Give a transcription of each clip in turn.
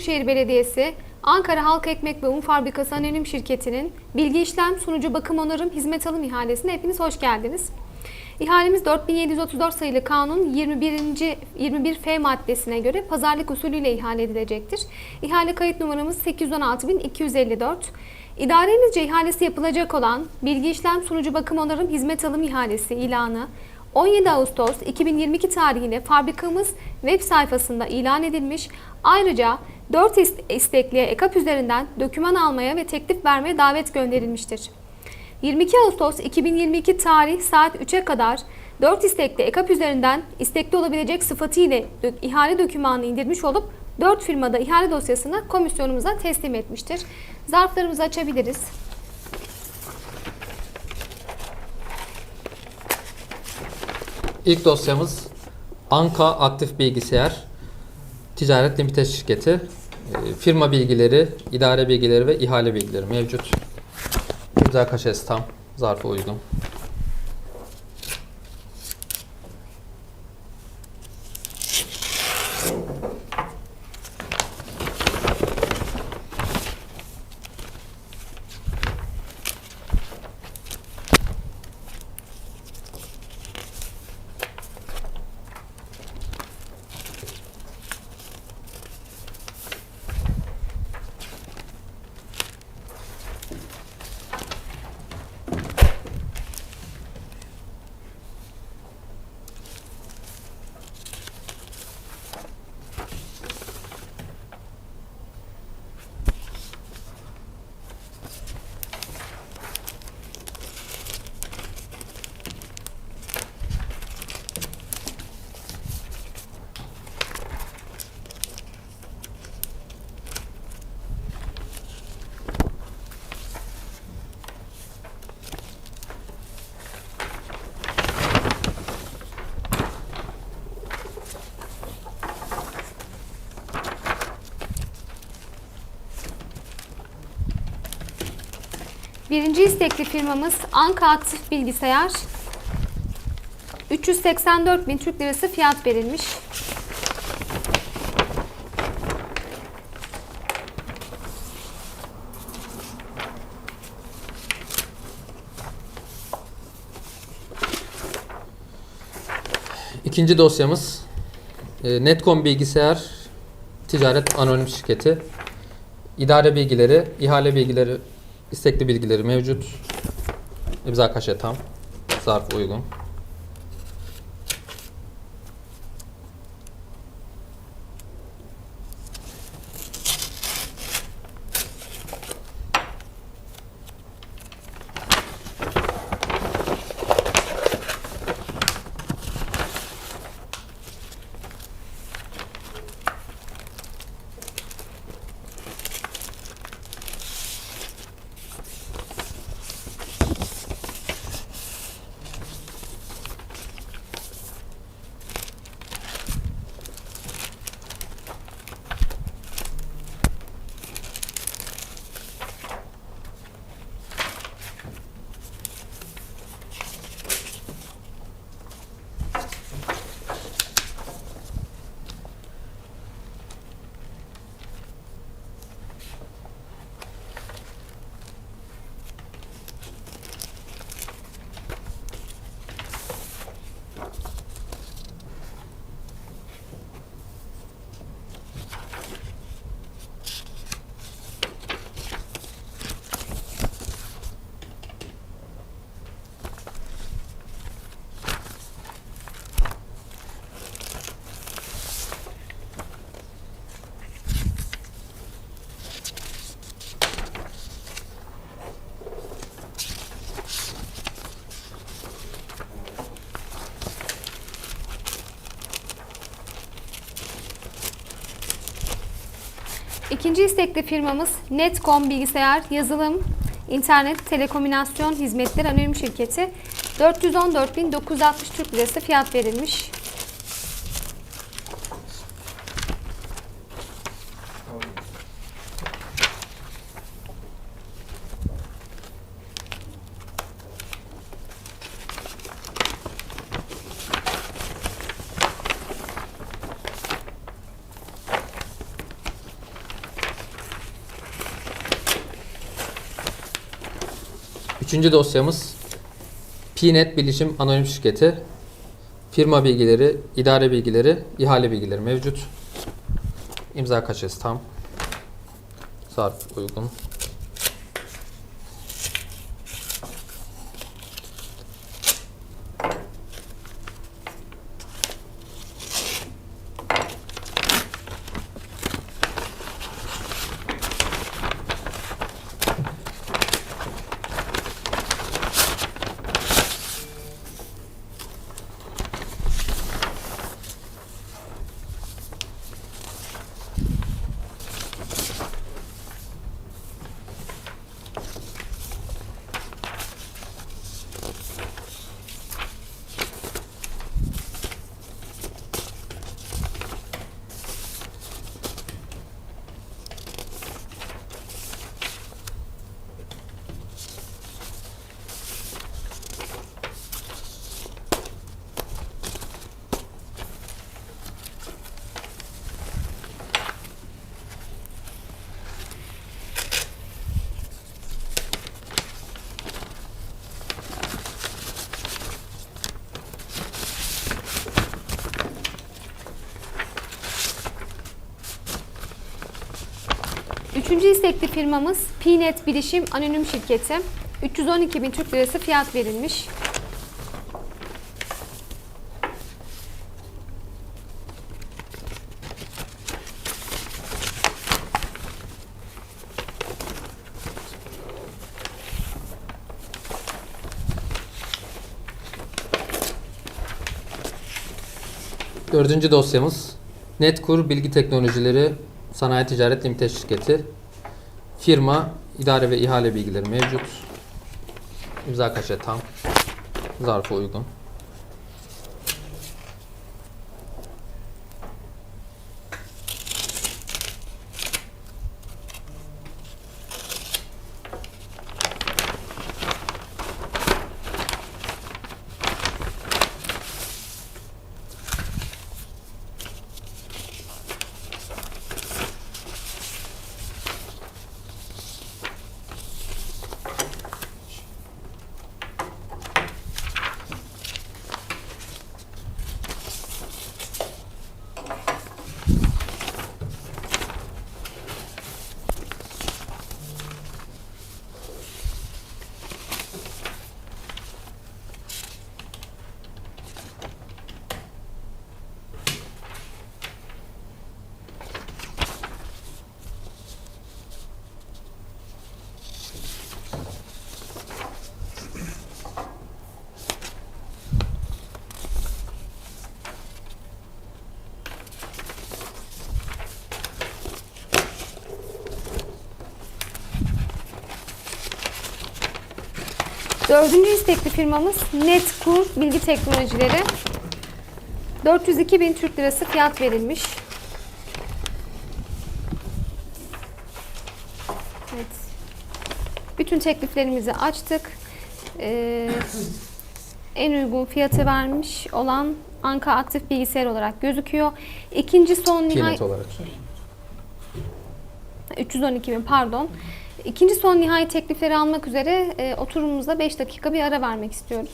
Büyükşehir Belediyesi, Ankara Halk Ekmek ve Un Fabrikası Anonim Şirketi'nin bilgi işlem sunucu bakım onarım hizmet alım ihalesine hepiniz hoş geldiniz. İhalemiz 4734 sayılı kanun 21. 21F maddesine göre pazarlık usulüyle ihale edilecektir. İhale kayıt numaramız 816254. İdarenizce ihalesi yapılacak olan bilgi işlem sunucu bakım onarım hizmet alım ihalesi ilanı 17 Ağustos 2022 tarihinde fabrikamız web sayfasında ilan edilmiş. Ayrıca 4 istekliye EKAP üzerinden doküman almaya ve teklif vermeye davet gönderilmiştir. 22 Ağustos 2022 tarih saat 3'e kadar 4 istekli EKAP üzerinden istekli olabilecek sıfatıyla dö- ihale dokümanını indirmiş olup 4 firmada ihale dosyasını komisyonumuza teslim etmiştir. Zarflarımızı açabiliriz. İlk dosyamız Anka Aktif Bilgisayar Ticaret Limited Şirketi. Ee, Firma bilgileri, idare bilgileri ve ihale bilgileri mevcut. Güzel kaşesi tam, zarfa uygun. Birinci istekli firmamız Anka Aktif Bilgisayar. 384 bin Türk Lirası fiyat verilmiş. İkinci dosyamız e, Netcom Bilgisayar Ticaret Anonim Şirketi. İdare bilgileri, ihale bilgileri, istekli bilgileri mevcut. İmza kaşe tam, zarf uygun. İkinci istekli firmamız Netcom Bilgisayar Yazılım İnternet Telekomünikasyon Hizmetleri Anonim Şirketi 414.960 Türk Lirası fiyat verilmiş. Üçüncü dosyamız Pnet Bilişim Anonim Şirketi. Firma bilgileri, idare bilgileri, ihale bilgileri mevcut. İmza kaçesi tam. Zarf uygun. Üçüncü istekli firmamız Pnet Bilişim Anonim Şirketi. 312 bin Türk Lirası fiyat verilmiş. Dördüncü dosyamız Netkur Bilgi Teknolojileri Sanayi Ticaret Limited Şirketi. Firma, idare ve ihale bilgileri mevcut. İmza kaçı tam. Zarfı uygun. Dördüncü istekli firmamız Netkur Bilgi Teknolojileri. 402 bin Türk Lirası fiyat verilmiş. Evet. Bütün tekliflerimizi açtık. Ee, en uygun fiyatı vermiş olan Anka Aktif Bilgisayar olarak gözüküyor. İkinci son nihai... Olarak. 312 bin pardon. İkinci son nihai teklifleri almak üzere e, oturumumuzda 5 dakika bir ara vermek istiyoruz.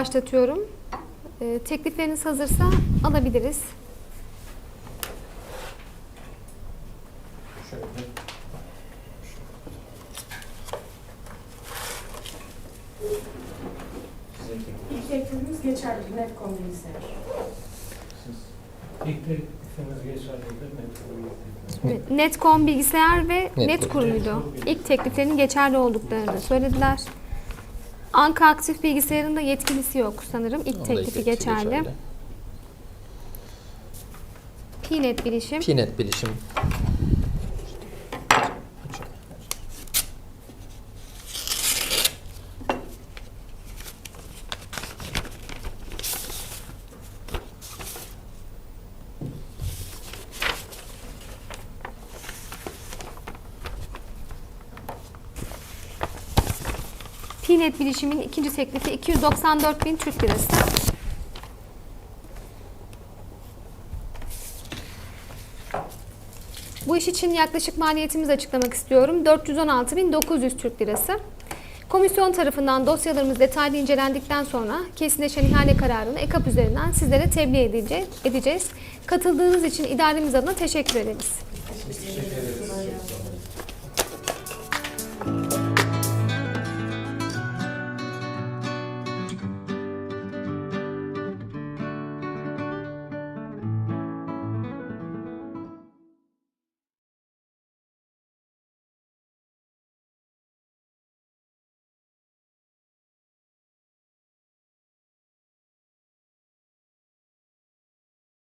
Başlatıyorum. Ee, teklifleriniz hazırsa alabiliriz. Şöyle. İlk teklifimiz geçerli. Netcom bilgisayar. Siz İlk teklifimiz geçerliydi. Netcom Netcom bilgisayar ve Net- Netkur'uydu. İlk tekliflerinin geçerli olduklarını söylediler. Anka aktif bilgisayarın da yetkilisi yok sanırım. İlk da teklifi ilk teklifi geçerli. Pinet bilişim. Pinet bilişim. Pinet bilişimin ikinci teklifi 294 bin Türk lirası. Bu iş için yaklaşık maliyetimizi açıklamak istiyorum. 416.900 Türk lirası. Komisyon tarafından dosyalarımız detaylı incelendikten sonra kesinleşen ihale kararını EKAP üzerinden sizlere tebliğ edece- edeceğiz. Katıldığınız için idaremiz adına teşekkür ederiz.